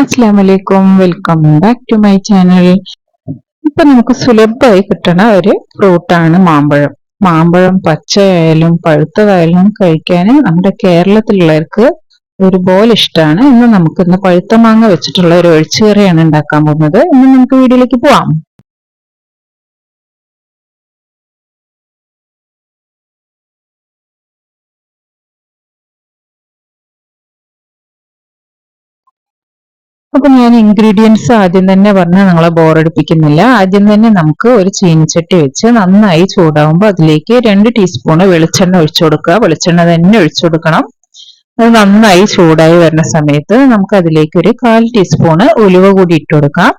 അസ്സാം welcome back to my channel ഇപ്പൊ നമുക്ക് സുലഭമായി കിട്ടണ ഒരു ഫ്രൂട്ടാണ് മാമ്പഴം. മാമ്പഴം പച്ചയായാലും പഴുത്തതായാലും കഴിക്കാൻ നമ്മുടെ കേരളത്തിലുള്ളവർക്ക് ഒരുപോലെ ഇഷ്ടമാണ്. ഇന്ന് നമുക്ക് ഇന്ന് പഴുത്ത മാങ്ങ വെച്ചിട്ടുള്ള ഒരു ഒഴിച്ചുകറിയാണ് ഉണ്ടാക്കാൻ പോകുന്നത്. ഇന്ന് നമുക്ക് വീഡിയോയിലേക്ക് പോവാം. അപ്പൊ ഞാൻ ഇൻഗ്രീഡിയൻസ് ആദ്യം തന്നെ പറഞ്ഞാൽ നിങ്ങളെ ബോറടിപ്പിക്കുന്നില്ല ആദ്യം തന്നെ നമുക്ക് ഒരു ചീനിച്ചട്ടി വെച്ച് നന്നായി ചൂടാവുമ്പോൾ അതിലേക്ക് രണ്ട് ടീസ്പൂണ് വെളിച്ചെണ്ണ ഒഴിച്ചു കൊടുക്കുക. വെളിച്ചെണ്ണ തന്നെ ഒഴിച്ചു കൊടുക്കണം. അത് നന്നായി ചൂടായി വരുന്ന സമയത്ത് നമുക്ക് അതിലേക്ക് ഒരു കാൽ ടീസ്പൂണ് ഉലുവ കൂടി ഇട്ട് കൊടുക്കാം.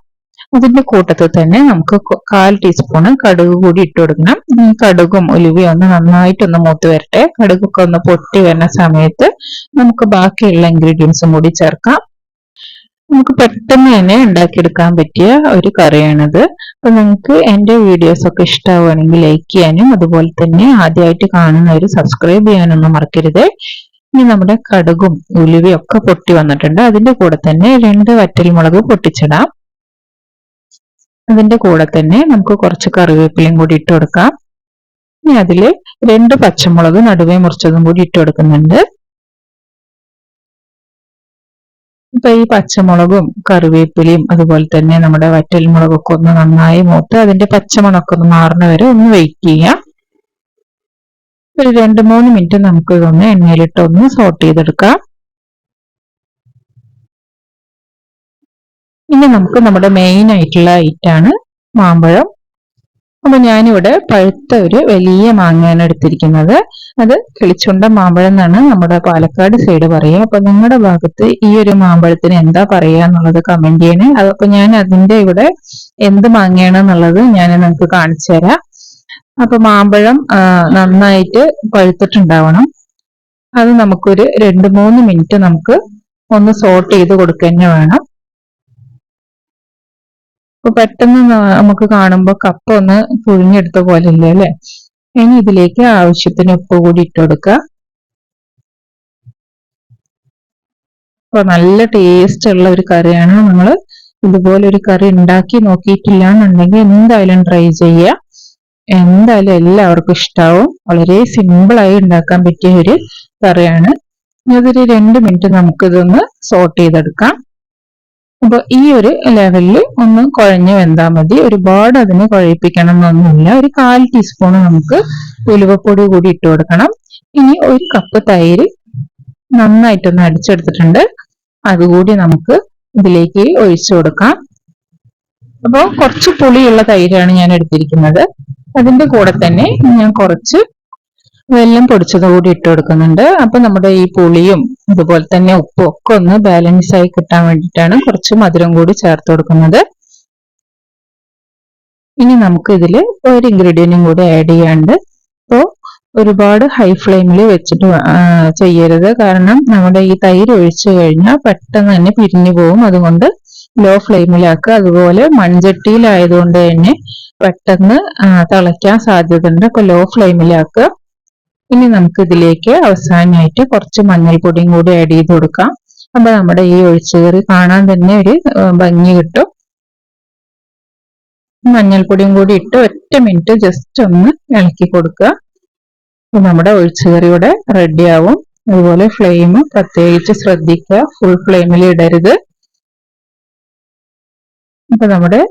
അതിന്റെ കൂട്ടത്തിൽ തന്നെ നമുക്ക് കാൽ ടീസ്പൂണ് കടുക് കൂടി ഇട്ട് കൊടുക്കണം. കടുകും ഉലുവയും ഒന്ന് നന്നായിട്ടൊന്ന് മൂത്ത് വരട്ടെ. കടുകൊക്കെ ഒന്ന് പൊട്ടി വരുന്ന സമയത്ത് നമുക്ക് ബാക്കിയുള്ള ഇൻഗ്രീഡിയൻസും കൂടി ചേർക്കാം. നമുക്ക് പെട്ടെന്ന് തന്നെ ഉണ്ടാക്കിയെടുക്കാൻ പറ്റിയ ഒരു കറിയാണിത്. അപ്പൊ നിങ്ങൾക്ക് എന്റെ വീഡിയോസ് ഒക്കെ ഇഷ്ടമാവുകയാണെങ്കിൽ ലൈക്ക് ചെയ്യാനും അതുപോലെ തന്നെ ആദ്യമായിട്ട് കാണുന്നവർ സബ്സ്ക്രൈബ് ചെയ്യാനൊന്നും മറക്കരുത്. ഇനി നമ്മുടെ കടുകും ഉലുവയും ഒക്കെ പൊട്ടി വന്നിട്ടുണ്ട്. അതിന്റെ കൂടെ തന്നെ രണ്ട് വറ്റൽമുളക് പൊട്ടിച്ചിടാം. അതിന്റെ കൂടെ തന്നെ നമുക്ക് കുറച്ച് കറിവേപ്പിലയും കൂടി ഇട്ട് കൊടുക്കാം. ഇനി അതിൽ രണ്ട് പച്ചമുളക് നടുവേ മുറിച്ചതും കൂടി ഇട്ട് കൊടുക്കുന്നുണ്ട്. ഇപ്പൊ ഈ പച്ചമുളകും കറിവേപ്പിലയും അതുപോലെ തന്നെ നമ്മുടെ വറ്റൽ മുളകൊക്കെ ഒന്ന് നന്നായി മൂത്ത് അതിന്റെ പച്ചമുളകൊക്കെ ഒന്ന് മാറുന്ന വരെ ഒന്ന് വെയിറ്റ് ചെയ്യാം. ഒരു രണ്ട് മൂന്ന് മിനിറ്റ് നമുക്ക് ഇതൊന്ന് എണ്ണയിലിട്ട് ഒന്ന് സോട്ട് ചെയ്തെടുക്കാം. ഇനി നമുക്ക് നമ്മുടെ മെയിൻ ആയിട്ടുള്ള ഐറ്റാണ് മാമ്പഴം. അപ്പൊ ഞാനിവിടെ പഴുത്ത ഒരു വലിയ മാങ്ങയാണ് എടുത്തിരിക്കുന്നത്. അത് കിളിച്ചുണ്ട മാമ്പഴം എന്നാണ് നമ്മുടെ പാലക്കാട് സൈഡ് പറയുക അപ്പൊ നിങ്ങളുടെ ഭാഗത്ത് ഈ ഒരു മാമ്പഴത്തിന് എന്താ പറയുക എന്നുള്ളത് കമന്റ് ചെയ്യണേ. അപ്പൊ ഞാൻ അതിന്റെ ഇവിടെ എന്ത് മാങ്ങയാണ് എന്നുള്ളത് ഞാൻ നിങ്ങൾക്ക് കാണിച്ചു തരാം. അപ്പൊ മാമ്പഴം നന്നായിട്ട് പഴുത്തിട്ടുണ്ടാവണം. അത് നമുക്കൊരു രണ്ട് മൂന്ന് മിനിറ്റ് നമുക്ക് ഒന്ന് സോട്ട് ചെയ്ത് കൊടുക്കുക വേണം. അപ്പൊ പെട്ടെന്ന് നമുക്ക് കാണുമ്പോൾ കപ്പ ഒന്ന് പുഴിഞ്ഞെടുത്ത പോലെ ഇല്ലേ അല്ലെ? ഇനി ഇതിലേക്ക് ആവശ്യത്തിന് ഉപ്പ് കൂടി ഇട്ട് കൊടുക്കുക. അപ്പൊ നല്ല ടേസ്റ്റ് ഉള്ള ഒരു കറിയാണ് നമ്മൾ ഇതുപോലെ ഒരു കറി ഉണ്ടാക്കി നോക്കിയിട്ടില്ല എന്നുണ്ടെങ്കിൽ എന്തായാലും ട്രൈ ചെയ്യുക. എന്തായാലും എല്ലാവർക്കും ഇഷ്ടാവും. വളരെ സിമ്പിളായി ഉണ്ടാക്കാൻ പറ്റിയ ഒരു കറിയാണ്. അതൊരു രണ്ട് മിനിറ്റ് നമുക്കിതൊന്ന് സോട്ട് ചെയ്തെടുക്കാം. അപ്പൊ ഈ ഒരു ലെവലിൽ ഒന്ന് കുഴഞ്ഞു വെന്താൽ മതി. ഒരുപാട് അതിനെ കുഴപ്പിക്കണം എന്നൊന്നുമില്ല ഒരു കാൽ ടീസ്പൂൺ നമുക്ക് ഉലുവപ്പൊടി കൂടി ഇട്ട് കൊടുക്കണം. ഇനി ഒരു കപ്പ് തൈര് നന്നായിട്ടൊന്ന് അടിച്ചെടുത്തിട്ടുണ്ട്. അതുകൂടി നമുക്ക് ഇതിലേക്ക് ഒഴിച്ചു കൊടുക്കാം. അപ്പോൾ കുറച്ച് പുളിയുള്ള തൈരാണ് ഞാൻ എടുത്തിരിക്കുന്നത്. അതിന്റെ കൂടെ തന്നെ ഞാൻ കുറച്ച് വെല്ലം പൊടിച്ചത് കൂടി ഇട്ട് കൊടുക്കുന്നുണ്ട്. അപ്പൊ നമ്മുടെ ഈ പുളിയും അതുപോലെ തന്നെ ഉപ്പും ഒക്കെ ഒന്ന് ബാലൻസ് ആയി കിട്ടാൻ വേണ്ടിയിട്ടാണ് കുറച്ച് മധുരം കൂടി ചേർത്ത് കൊടുക്കുന്നത്. ഇനി നമുക്ക് ഇതിൽ ഒരു ഇൻഗ്രീഡിയന്റും കൂടി ആഡ് ചെയ്യാണ്ട് അപ്പോൾ ഒരുപാട് ഹൈ ഫ്ലെയിമിൽ വെച്ചിട്ട് ചെയ്യരുത്. കാരണം നമ്മുടെ ഈ തൈര് ഒഴിച്ചു കഴിഞ്ഞാൽ പെട്ടെന്ന് തന്നെ പിരിഞ്ഞു പോകും. അതുകൊണ്ട് ലോ ഫ്ലെയിമിലാക്കുക അതുപോലെ മൺചട്ടിയിലായതുകൊണ്ട് തന്നെ പെട്ടെന്ന് തിളയ്ക്കാൻ സാധ്യതയുണ്ട്. അപ്പോൾ ലോ ഫ്ലെയിമിലാക്കുക ഇനി നമുക്ക് ഇതിലേക്ക് അവസാനമായിട്ട് കുറച്ച് മഞ്ഞൾപ്പൊടിയും കൂടി ആഡ് ചെയ്ത് കൊടുക്കാം. അപ്പൊ നമ്മുടെ ഈ ഒഴിച്ചുകറി കാണാൻ തന്നെ ഒരു ഭംഗി കിട്ടും. മഞ്ഞൾപ്പൊടിയും കൂടി ഇട്ട് ഒറ്റ മിനിറ്റ് ജസ്റ്റ് ഒന്ന് ഇളക്കി കൊടുക്കുക. നമ്മുടെ ഒഴിച്ചുകറി ഇവിടെ റെഡിയാവും അതുപോലെ ഫ്ലെയിം പ്രത്യേകിച്ച് ശ്രദ്ധിക്കുക. ഫുൾ ഫ്ലെയിമിൽ ഇടരുത്. അപ്പൊ നമ്മുടെ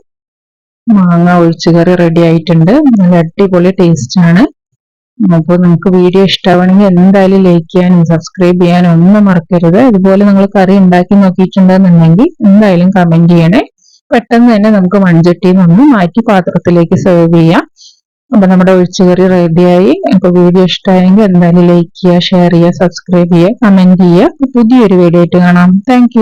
മാങ്ങ ഒഴിച്ചുകറി റെഡി ആയിട്ടുണ്ട്. നല്ല അടിപൊളി ടേസ്റ്റ് ആണ്. അപ്പോൾ നിങ്ങൾക്ക് വീഡിയോ ഇഷ്ടമാണെങ്കിൽ എന്തായാലും ലൈക്ക് ചെയ്യാനും സബ്സ്ക്രൈബ് ചെയ്യാനും ഒന്നും മറക്കരുത്. ഇതുപോലെ നിങ്ങൾ കറി ഉണ്ടാക്കി നോക്കിയിട്ടുണ്ടെന്നുണ്ടെങ്കിൽ എന്തായാലും കമന്റ് ചെയ്യണേ. പെട്ടെന്ന് തന്നെ നമുക്ക് മൺചട്ടിയിൽ നിന്ന് മാറ്റി പാത്രത്തിലേക്ക് സെർവ് ചെയ്യാം. അപ്പൊ നമ്മുടെ ഒഴിച്ചുകറി റെഡിയായി അപ്പൊ വീഡിയോ ഇഷ്ടമായെങ്കിൽ എന്തായാലും ലൈക്ക് ചെയ്യുക ഷെയർ ചെയ്യുക സബ്സ്ക്രൈബ് ചെയ്യുക കമന്റ് ചെയ്യുക. പുതിയൊരു വീഡിയോ ആയിട്ട് കാണാം. താങ്ക്